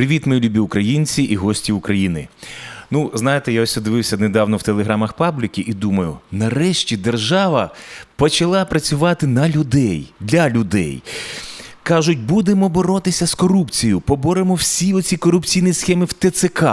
Привіт, мої любі українці і гості України. Ну, знаєте, я ось дивився недавно в телеграмах пабліки і думаю, нарешті держава почала працювати на людей, для людей. Кажуть, будемо боротися з корупцією, поборемо всі оці корупційні схеми в ТЦК,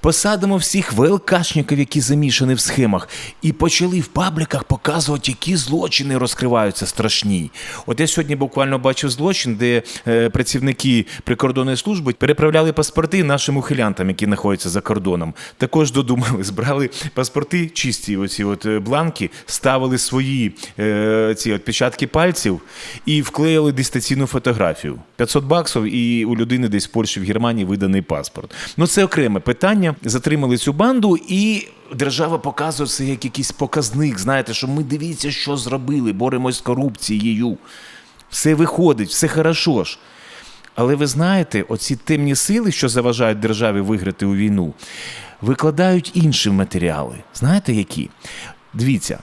посадимо всіх ВЛКшників, які замішані в схемах, і почали в пабліках показувати, які злочини розкриваються страшні. От я сьогодні буквально бачив злочин, де е, працівники прикордонної служби переправляли паспорти нашим ухилянтам, які знаходяться за кордоном. Також додумали, збрали паспорти, чисті оці от е, бланки, ставили свої е, ці відпечатки пальців і вклеїли дистанційну фотографію. 500 баксів, і у людини десь в Польщі, в Германії виданий паспорт. Ну це окреме питання. Затримали цю банду і. Держава показує це як якийсь показник. Знаєте, що ми дивіться, що зробили, боремось з корупцією. Все виходить, все хорошо ж. Але ви знаєте, оці темні сили, що заважають державі виграти у війну, викладають інші матеріали. Знаєте які? Дивіться,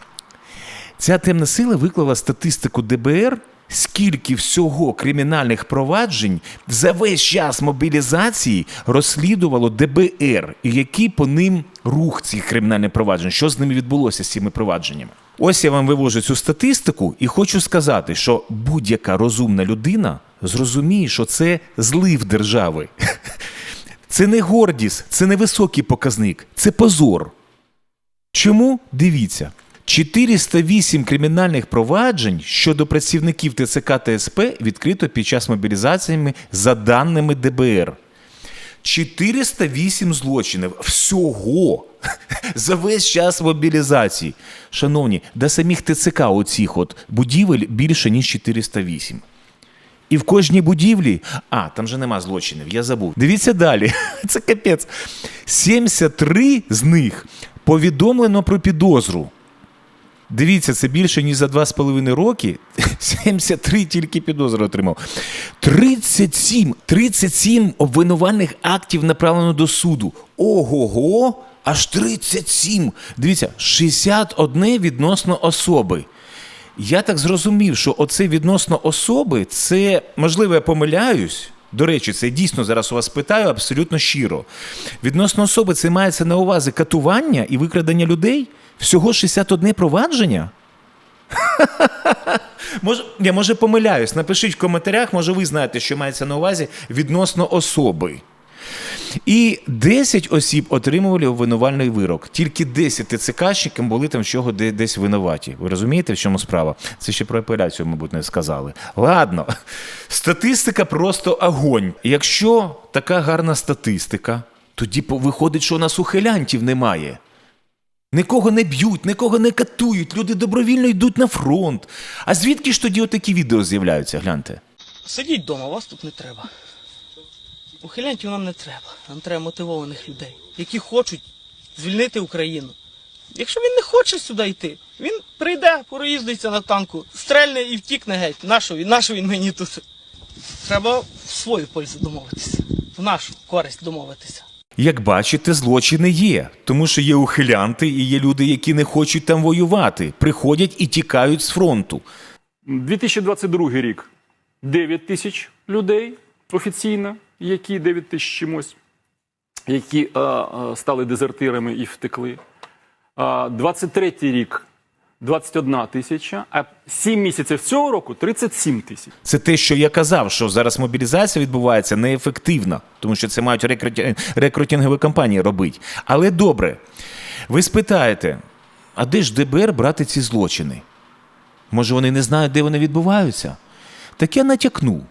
ця темна сила виклала статистику ДБР, скільки всього кримінальних проваджень за весь час мобілізації розслідувало ДБР, і який по ним рух цих кримінальних проваджень, що з ними відбулося з цими провадженнями. Ось я вам вивожу цю статистику і хочу сказати, що будь-яка розумна людина зрозуміє, що це злив держави. Це не гордість, це не високий показник, це позор. Чому? Дивіться. 408 кримінальних проваджень щодо працівників ТЦК та СП відкрито під час мобілізації за даними ДБР. 408 злочинів всього за весь час мобілізації. Шановні, до самих ТЦК оцих от будівель більше, ніж 408. І в кожній будівлі. А, там же нема злочинів, я забув. Дивіться далі. Це капець. 73 з них повідомлено про підозру. Дивіться, це більше, ніж за 2,5 роки. 73 тільки підозри отримав. 37, 37 обвинувальних актів направлено до суду. Ого-го! Аж 37. Дивіться, 61 відносно особи. Я так зрозумів, що оце відносно особи, це, можливо, я помиляюсь. До речі, це дійсно зараз у вас питаю абсолютно щиро. Відносно особи, це мається на увазі катування і викрадення людей. Всього 61 провадження. Може, я може помиляюсь. Напишіть в коментарях, може ви знаєте, що мається на увазі відносно особи. І 10 осіб отримували обвинувальний вирок. Тільки 10 ТЦКщиків були там чого десь винуваті. Ви розумієте, в чому справа? Це ще про апеляцію, мабуть, не сказали. Ладно, статистика просто огонь. Якщо така гарна статистика, тоді виходить, що у нас ухилянтів немає. Нікого не б'ють, нікого не катують, люди добровільно йдуть на фронт. А звідки ж тоді отакі відео з'являються? Гляньте. Сидіть вдома, вас тут не треба. Ухилянтів нам не треба. Нам треба мотивованих людей, які хочуть звільнити Україну. Якщо він не хоче сюди йти, він прийде, проїздиться на танку, стрельне і втікне геть. Нащо він, нащо він мені тут? Треба в свою пользу домовитися, в нашу користь домовитися. Як бачите, злочини є, тому що є ухилянти і є люди, які не хочуть там воювати, приходять і тікають з фронту. 2022 рік 9 тисяч людей офіційно, які 9 тисяч чимось, які а, а, стали дезертирами і втекли. А, 23 рік 21 тисяча, а 7 місяців цього року 37 тисяч. Це те, що я казав, що зараз мобілізація відбувається неефективно, тому що це мають рекруті... рекрутингові кампанії робити. Але добре, ви спитаєте, а де ж ДБР брати ці злочини? Може, вони не знають, де вони відбуваються? Так я натякну.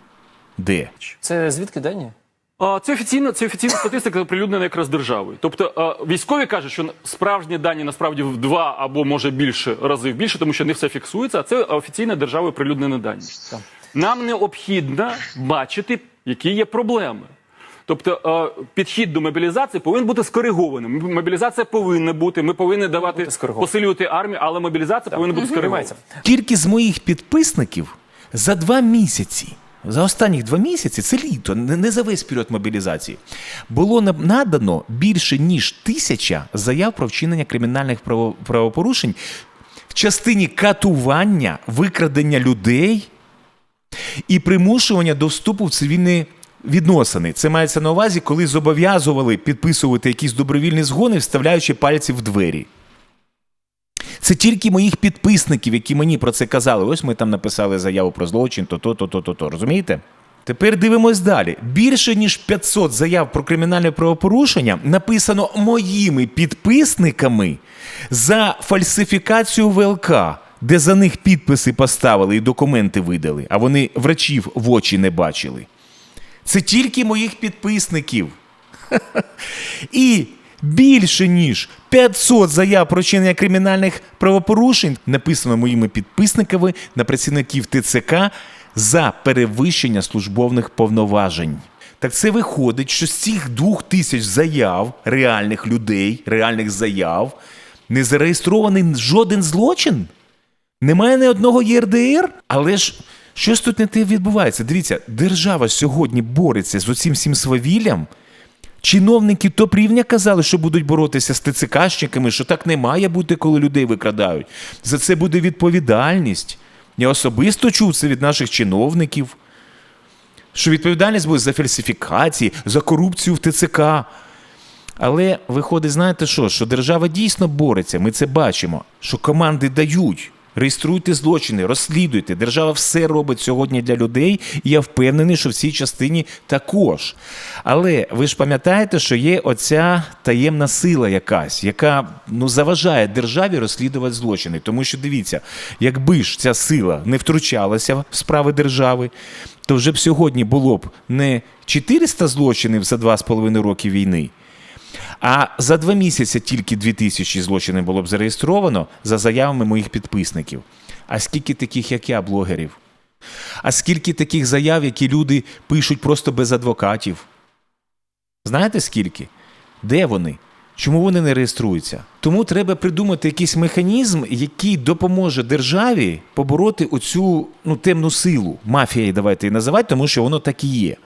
Де? Це звідки дані? Це офіційна, це офіційна статистика оприлюднена якраз державою. Тобто військові кажуть, що справжні дані насправді в два або може більше разів більше, тому що не все фіксується, а це офіційна державою оприлюднені дані. Нам необхідно бачити, які є проблеми. Тобто підхід до мобілізації повинен бути скоригованим. Мобілізація повинна бути. Ми повинні давати посилювати армію, але мобілізація повинна бути скоригована. Тільки з моїх підписників за два місяці, за останніх два місяці, це літо, не за весь період мобілізації, було на- надано більше ніж тисяча заяв про вчинення кримінальних право- правопорушень в частині катування, викрадення людей і примушування до вступу в цивільний відносини. Це мається на увазі, коли зобов'язували підписувати якісь добровільні згони, вставляючи пальці в двері. Це тільки моїх підписників, які мені про це казали. Ось ми там написали заяву про злочин, то-то, то-то, то-то. Розумієте? Тепер дивимось далі. Більше ніж 500 заяв про кримінальне правопорушення написано моїми підписниками за фальсифікацію ВЛК, де за них підписи поставили і документи видали, а вони врачів в очі не бачили. Це тільки моїх підписників. І більше ніж 500 заяв про чинення кримінальних правопорушень написано моїми підписниками на працівників ТЦК за перевищення службових повноважень. Так це виходить, що з цих двох тисяч заяв реальних людей, реальних заяв, не зареєстрований жоден злочин. Немає ні одного ЄРДР, але ж щось тут не те відбувається. Дивіться, держава сьогодні бореться з оцим всім свавіллям. Чиновники топ-рівня казали, що будуть боротися з ТЦКшниками, що так не має бути, коли людей викрадають. За це буде відповідальність. Я особисто чув це від наших чиновників, що відповідальність буде за фальсифікації, за корупцію в ТЦК. Але виходить, знаєте що? Що держава дійсно бореться, ми це бачимо, що команди дають. Реєструйте злочини, розслідуйте. Держава все робить сьогодні для людей, і я впевнений, що в цій частині також. Але ви ж пам'ятаєте, що є оця таємна сила якась, яка ну, заважає державі розслідувати злочини. Тому що дивіться, якби ж ця сила не втручалася в справи держави, то вже б сьогодні було б не 400 злочинів за 2,5 роки війни. А за два місяці тільки 2000 злочинів було б зареєстровано за заявами моїх підписників. А скільки таких, як я, блогерів? А скільки таких заяв, які люди пишуть просто без адвокатів? Знаєте скільки? Де вони? Чому вони не реєструються? Тому треба придумати якийсь механізм, який допоможе державі побороти оцю ну, темну силу. Мафією давайте її називати, тому що воно так і є.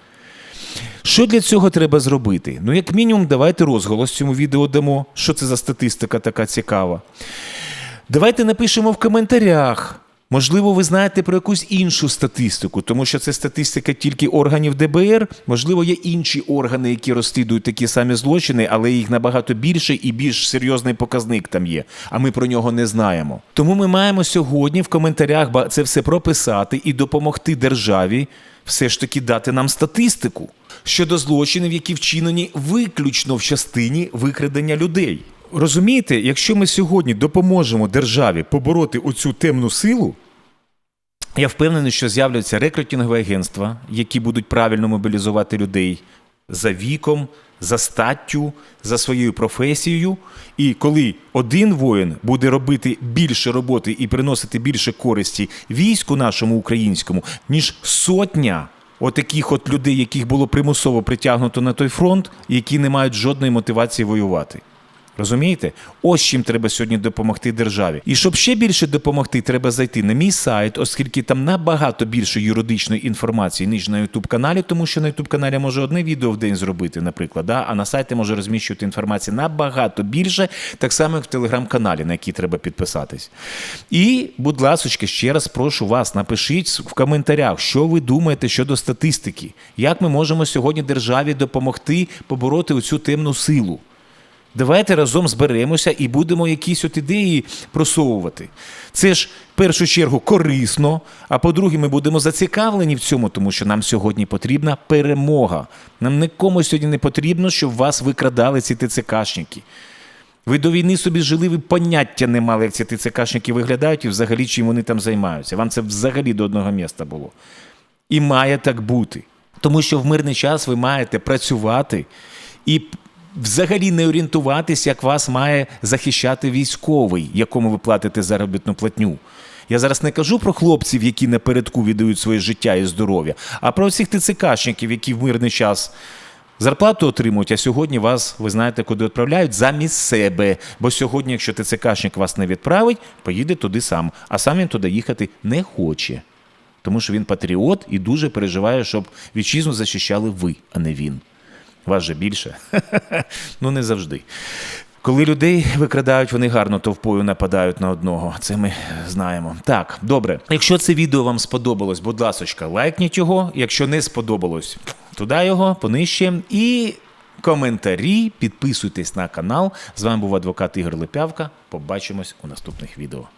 Що для цього треба зробити? Ну, як мінімум, давайте розголос цьому відео дамо. Що це за статистика така цікава? Давайте напишемо в коментарях. Можливо, ви знаєте про якусь іншу статистику, тому що це статистика тільки органів ДБР. Можливо, є інші органи, які розслідують такі самі злочини, але їх набагато більше і більш серйозний показник там є. А ми про нього не знаємо. Тому ми маємо сьогодні в коментарях це все прописати і допомогти державі все ж таки дати нам статистику щодо злочинів, які вчинені виключно в частині викрадення людей. Розумієте, якщо ми сьогодні допоможемо державі побороти оцю темну силу, я впевнений, що з'являться рекрутингові агентства, які будуть правильно мобілізувати людей за віком, за статтю, за своєю професією. І коли один воїн буде робити більше роботи і приносити більше користі війську нашому українському, ніж сотня отаких от людей, яких було примусово притягнуто на той фронт, які не мають жодної мотивації воювати. Розумієте? Ось чим треба сьогодні допомогти державі. І щоб ще більше допомогти, треба зайти на мій сайт, оскільки там набагато більше юридичної інформації, ніж на youtube каналі, тому що на youtube каналі може одне відео в день зробити, наприклад, да? а на сайті може розміщувати інформації набагато більше, так само як в телеграм-каналі, на який треба підписатись. І, будь ласка, ще раз прошу вас, напишіть в коментарях, що ви думаєте щодо статистики, як ми можемо сьогодні державі допомогти побороти оцю темну силу. Давайте разом зберемося і будемо якісь от ідеї просовувати. Це ж в першу чергу корисно. А по-друге, ми будемо зацікавлені в цьому, тому що нам сьогодні потрібна перемога. Нам нікому сьогодні не потрібно, щоб вас викрадали ці ТЦКшники. Ви до війни собі жили, ви поняття не мали, як ці ТЦКшники виглядають і взагалі чим вони там займаються. Вам це взагалі до одного міста було. І має так бути. Тому що в мирний час ви маєте працювати і взагалі не орієнтуватись, як вас має захищати військовий, якому ви платите заробітну платню. Я зараз не кажу про хлопців, які напередку віддають своє життя і здоров'я, а про всіх ТЦКшників, які в мирний час зарплату отримують, а сьогодні вас, ви знаєте, куди відправляють замість себе. Бо сьогодні, якщо ТЦКшник вас не відправить, поїде туди сам, а сам він туди їхати не хоче. Тому що він патріот і дуже переживає, щоб вітчизну захищали ви, а не він. Вас же більше. ну не завжди. Коли людей викрадають, вони гарно товпою нападають на одного. Це ми знаємо. Так, добре. Якщо це відео вам сподобалось, будь ласочка, лайкніть його. Якщо не сподобалось, Туди його понижче. І коментарі, підписуйтесь на канал. З вами був адвокат Ігор Липявка. Побачимось у наступних відео.